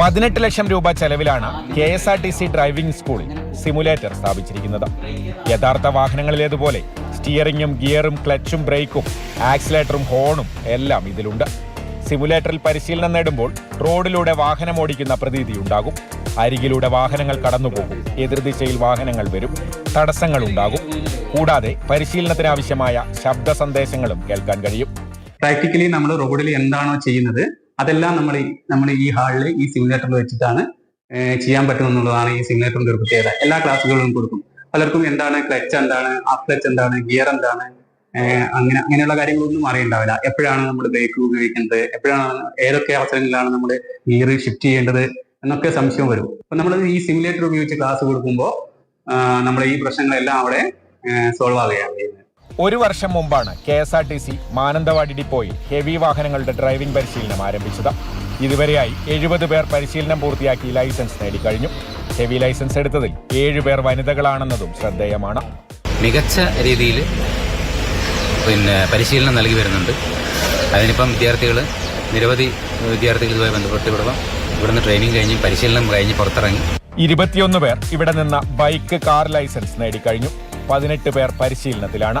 പതിനെട്ട് ലക്ഷം രൂപ ചെലവിലാണ് K S R T C driving സ്കൂളിൽ സിമുലേറ്റർ സ്ഥാപിച്ചിരിക്കുന്നത്. യഥാർത്ഥ വാഹനങ്ങളിലേതുപോലെ സ്റ്റിയറിംഗും ഗിയറും ക്ലച്ചും ബ്രേക്കും ആക്സിലേറ്ററും ഹോണും എല്ലാം ഇതിലുണ്ട്. സിമുലേറ്ററിൽ പരിശീലനം നേടുമ്പോൾ റോഡിലൂടെ വാഹനം ഓടിക്കുന്ന പ്രതീതി ഉണ്ടാകും. അരികിലൂടെ വാഹനങ്ങൾ കടന്നുപോകും. എതിർദിശയിൽ വാഹനങ്ങൾ വരും. തടസ്സങ്ങൾ ഉണ്ടാകും. കൂടാതെ പരിശീലനത്തിനാവശ്യമായ ശബ്ദ സന്ദേശങ്ങളും കേൾക്കാൻ കഴിയും. പ്രാക്ടിക്കലി നമ്മൾ റോഡിൽ എന്താണോ ചെയ്യുന്നത് അതെല്ലാം നമ്മൾ നമ്മൾ ഈ ഹാളിൽ ഈ സിമുലേറ്ററിൽ വെച്ചിട്ടാണ് ചെയ്യാൻ പറ്റുമെന്നുള്ളതാണ് ഈ സിമുലേറ്ററിന്റെ ഒരു പ്രത്യേകത. എല്ലാ ക്ലാസ്സുകളിലും കൊടുക്കും. പലർക്കും എന്താണ് ക്ലച്ച് എന്താണ് ഹാഫ് ക്ലച്ച് എന്താണ് ഗിയർ എന്താണ് അങ്ങനെ അങ്ങനെയുള്ള കാര്യങ്ങളൊന്നും അറിയണ്ടാവില്ല. എപ്പോഴാണ് നമ്മൾ ബ്രേക്ക് ഉപയോഗിക്കേണ്ടത്? എപ്പോഴാണ് ഏതൊക്കെ അവസരങ്ങളിലാണ് നമ്മൾ ഗിയർ ഷിഫ്റ്റ് ചെയ്യേണ്ടത്? എന്നൊക്കെ സംശയം വരും. അപ്പൊ നമ്മൾ ഈ സിമുലേറ്റർ ഉപയോഗിച്ച് ക്ലാസ് കൊടുക്കുമ്പോൾ നമ്മൾ ഈ പ്രശ്നങ്ങളെല്ലാം അവിടെ സോൾവ് ആവുകയാണ് ചെയ്യുന്നത്. ഒരു വർഷം മുമ്പാണ് K S R T C Mananthavady ഡിപ്പോയിൽ ഹെവി വാഹനങ്ങളുടെ ഡ്രൈവിംഗ് പരിശീലനം ആരംഭിച്ചത്. ഇതുവരെയായി എഴുപത് പേർ പരിശീലനം പൂർത്തിയാക്കി ലൈസൻസ് നേടിക്കഴിഞ്ഞു. ഹെവി ലൈസൻസ് എടുത്തതിൽ ഏഴുപേർ വനിതകളാണെന്നതും ശ്രദ്ധേയമാണ്. മികച്ച രീതിയിൽ പിന്നെ പരിശീലനം നൽകി വരുന്നുണ്ട്. അതിനിപ്പം വിദ്യാർത്ഥികൾ നിരവധി വിദ്യാർത്ഥികൾ ഇതുമായി ബന്ധപ്പെട്ട് ഇവിടെ ഇവിടുന്ന് ട്രെയിനിങ് കഴിഞ്ഞ് പരിശീലനം കഴിഞ്ഞ് പുറത്തിറങ്ങി. ഇരുപത്തിയൊന്ന് പേർ ഇവിടെ നിന്ന് ബൈക്ക് കാർ ലൈസൻസ് നേടിക്കഴിഞ്ഞു. പതിനെട്ട് പേർ പരിശീലനത്തിലാണ്.